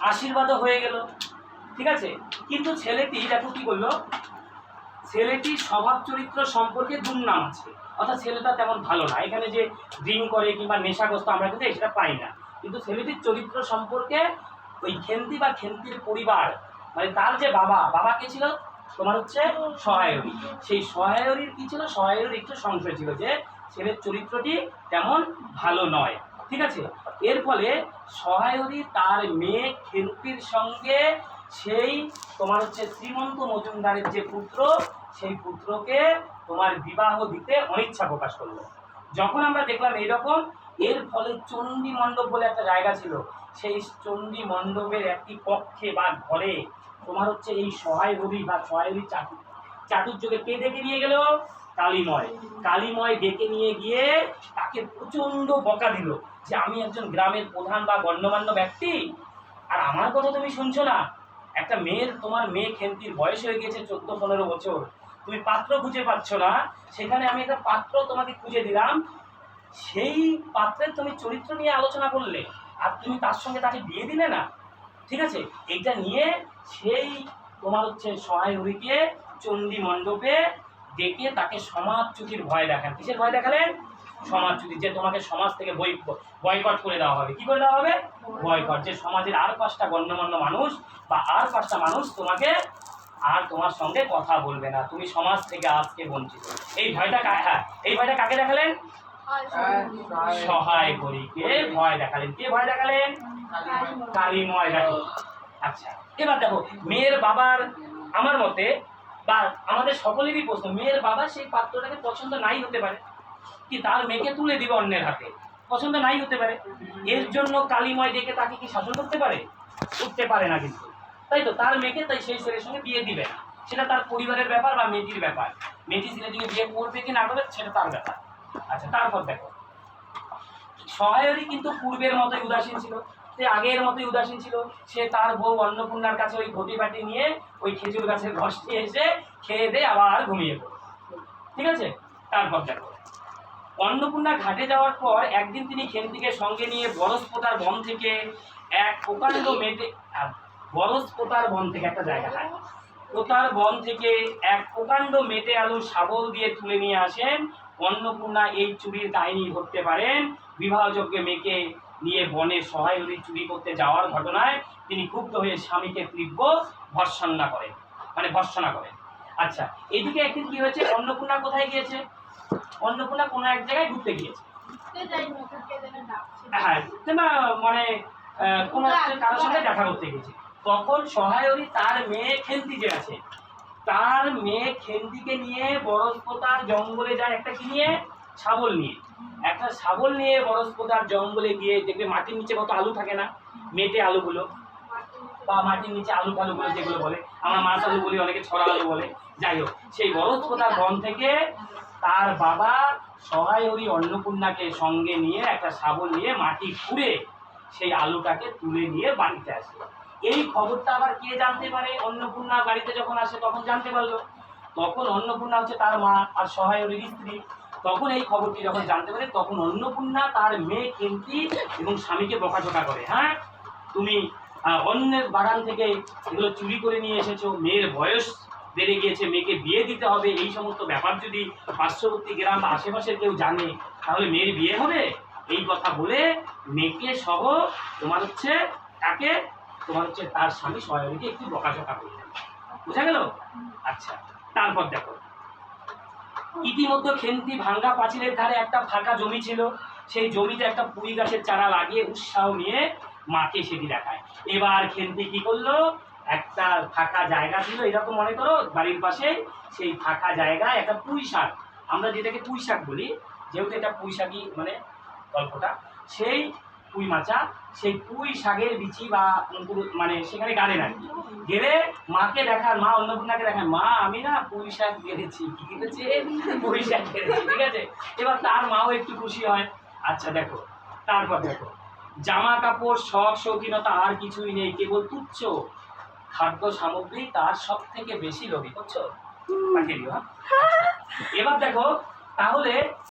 আশীর্বাদও হয়ে গেল। ঠিক আছে? কিন্তু ছেলেটি, দেখো কি করল ছেলেটির স্বভাব চরিত্র সম্পর্কে দুর্নাম আছে। অর্থাৎ ছেলেটা তেমন ভালো না। এখানে যে ড্রিম করে কিংবা নেশাগ্রস্ত আমরা কিন্তু সেটা পাই না। কিন্তু ছেলেটির চরিত্র সম্পর্কে ওই খেন্তি বা খেন্তির পরিবার মানে তার যে বাবা বাবা কে ছিল? তোমার হচ্ছে সহায়রী। সেই সহায়রীর কি ছিল? সহায়রীর একটু সংশয় ছিল যে ছেলের চরিত্রটি তেমন ভালো নয়। ঠিক আছে? এর ফলে সহায়রী তার মেয়ে খেন্তির সঙ্গে সেই তোমার হচ্ছে শ্রীমন্ত মজুমদারের যে পুত্র, সেই পুত্রকে তোমার বিবাহ দিতে অনিচ্ছা প্রকাশ করল। যখন আমরা দেখলাম এইরকম, এর ফলে চণ্ডী মণ্ডপ বলে একটা জায়গা ছিল। সেই চণ্ডী মণ্ডপের একটি কক্ষে বা ঘরে তোমার হচ্ছে এই সহায় রবি বা সহায়রী চাটু চাটুর্যকে কে ডেকে নিয়ে গেল? কালীময়। কালীময় ডেকে নিয়ে গিয়ে তাকে প্রচণ্ড বকা দিল যে, আমি একজন গ্রামের প্রধান বা গণ্যমান্য ব্যক্তি। আর আমার কথা তুমি শুনছো না। একটা মেয়ের, তোমার মেয়ে খেন্তির বয়স হয়ে গিয়েছে চোদ্দ, পনেরো বছর। তুমি পাত্র খুঁজে পাচ্ছ না। সেখানে আমি একটা পাত্র তোমাকে খুঁজে দিলাম। সেই পাত্রের তুমি চরিত্র নিয়ে আলোচনা করলে। আর তুমি তার সঙ্গে তাকে বিয়ে দিলে না। ঠিক আছে? এইটা নিয়ে সেই তোমার হচ্ছে সহায় হরিকে চণ্ডী মণ্ডপে ডেকে তাকে সমাজচ্যুতির ভয় দেখান। কিসের ভয় দেখালেন? সমাজচ্যুতি যে তোমাকে সমাজ থেকে বই বয়কট করে দেওয়া হবে। কি করে দেওয়া হবে? বয়কট যে সমাজের আর পাঁচটা গণ্যমান্য মানুষ বা আর পাঁচটা মানুষ তোমাকে আর তোমার সঙ্গে কথা বলবে না। তুমি সমাজ থেকে আজকে বঞ্চিত। এই ভয়টা হ্যাঁ এই ভয়টা কাকে দেখালেন? সহায় করি। কে ভয় দেখালেন? কে ভয় দেখালেন? কালীময়, দেখো। আচ্ছা এবার দেখো, মেয়ের বাবার, আমার মতে বা আমাদের সকলেরই প্রশ্ন, মেয়ের বাবা সেই পাত্রটাকে পছন্দ নাই হতে পারে, কি তার মেয়েকে তুলে দিবে অন্যের হাতে? পছন্দ নাই হতে পারে। এর জন্য কালীময় ডেকে তাকে কি শাসন করতে পারে? করতে পারে না কিন্তু। তাই তো, তার মেয়েকে তাই সেই ছেলের সঙ্গে বিয়ে দিবে না। সেটা তার পরিবারের ব্যাপার বা মেয়েটির ব্যাপার। মেয়েটি ছেলেটিকে বিয়ে করবে কি না করবে, সেটা তার ব্যাপার। আচ্ছা তারপর দেখো। সহায়রী কিন্তু পূর্বের মতোই উদাসীন ছিল। সে আগের মতোই উদাসীন ছিল। সে তার বউ অন্নপূর্ণার কাছে ওই ঘটি বাটি নিয়ে ওই খেজুর গাছের ঘষ নিয়ে এসে খেয়ে দিয়ে আবার ঘুমিয়ে পড়ে। ঠিক আছে? তারপর দেখো। অন্নপূর্ণা ঘাটে যাওয়ার পর একদিন তিনি খেন্তিকে সঙ্গে নিয়ে বরসপোতার বন থেকে এক প্রকাণ্ড মেটে আহ, বরসপোতার বন থেকে একটা জায়গা হয় পোতার বন থেকে এক প্রকাণ্ড মেটে আলু শাবল দিয়ে তুলে নিয়ে আসেন। অন্নপূর্ণা এই চুরির কাহিনী ধরতে পারেন। বিবাহযজ্ঞে মেয়েকে নিয়ে বনে সহায়রী চুরি করতে যাওয়ার ঘটনায় তিনি ক্ষুব্ধ হয়ে স্বামীকে তীব্র ভর্সনা করেন। মানে ভর্সনা করেন। আচ্ছা এদিকে একদিন কি হয়েছে? অন্নপূর্ণা কোথায় গিয়েছে? অন্নপূর্ণা কোনো এক জায়গায় ঘুরতে গিয়েছে। হ্যাঁ মানে কোনো কারোর সঙ্গে দেখা করতে গেছে তখন সহায়রী তার মেয়ে খেন্তি যে আছে। তার মেয়ে খেন্তিকে নিয়ে বরসপোতার জঙ্গলে যায় একটা কি নিয়ে? শাবল নিয়ে। একটা শাবল নিয়ে বরসপোতার জঙ্গলে গিয়ে দেখবে মাটির নিচে কত আলু থাকে না? মেটে আলুগুলো বা মাটির নিচে আলু ফালুগুলো যেগুলো বলে। আমরা মাছ আলু বলি, অনেকে ছড়া আলু বলে। যাই হোক, সেই বরসপোতার বন থেকে তার বাবা সহায়রী অন্নপূর্ণাকে সঙ্গে নিয়ে একটা শাবল নিয়ে মাটি খুঁড়ে সেই আলুটাকে তুলে নিয়ে বাড়িতে আসে। এই খবরটা আবার কে জানতে পারে? অন্নপূর্ণা বাড়িতে যখন আসে, তখন জানতে পারল। তখন অন্নপূর্ণা হচ্ছে তার মা আর সহায়রীর স্ত্রী। তখন এই খবরটি যখন জানতে পারে তখন অন্নপূর্ণা তার মেয়ে কেন্তি এবং স্বামীকে বকাঝকা করে হ্যাঁ? তুমি অন্যের বাগান থেকে এগুলো চুরি করে নিয়ে এসেছ, মেয়ের বয়স বেড়ে গিয়েছে, মেয়েকে বিয়ে দিতে হবে, এই সমস্ত ব্যাপার যদি পার্শ্ববর্তী গ্রাম বা আশেপাশের কেউ জানে, তাহলে মেয়ের বিয়ে হবে? এই কথা বলে মেয়েকে সহ তোমার হচ্ছে, তাকে, তোমার হচ্ছে তার স্বামী সহায়কে একটু বকাঝকা করলেন বুঝা গেল? আচ্ছা তারপর দেখো। ইতিমধ্যে খেন্তি ভাঙ্গা পাঁচিলের ধারে একটা ফাঁকা জমি ছিল। সেই জমিতে একটা পুঁই গাছের চারা লাগিয়ে উৎসাহ নিয়ে মাকে সেটি দেখায়। এবার খেন্তি কি করল? একটা ফাঁকা জায়গা ছিল, এরকম মনে করো, বাড়ির পাশে সেই ফাঁকা জায়গায় একটা পুঁই শাক। আমরা যেটাকে পুঁই শাক বলি, যেহেতু এটা পুঁই শাকই মানে গল্পটা, সেই পুঁই মাচা সেই পুঁই শাকের বিচি বা মানে সেখানে গাড়েন আর কি গেলে মাকে দেখার মা অন্নপূর্ণাকে দেখায় মা আমি না পুঁই শাক গেড়েছি কি গেড়েছে পুঁই শাক গেড়েছি ঠিক আছে? এবার তার মাও একটু খুশি হয়। আচ্ছা দেখো তারপর দেখো জামা কাপড় শখ শৌখিনতা আর কিছুই নেই কেবল তুচ্ছ খাদ্য সামগ্রী তার সব থেকে বেশি লোভী বুঝছ? পাঠিয়ে দিও হ্যাঁ? এবার দেখো তাহলে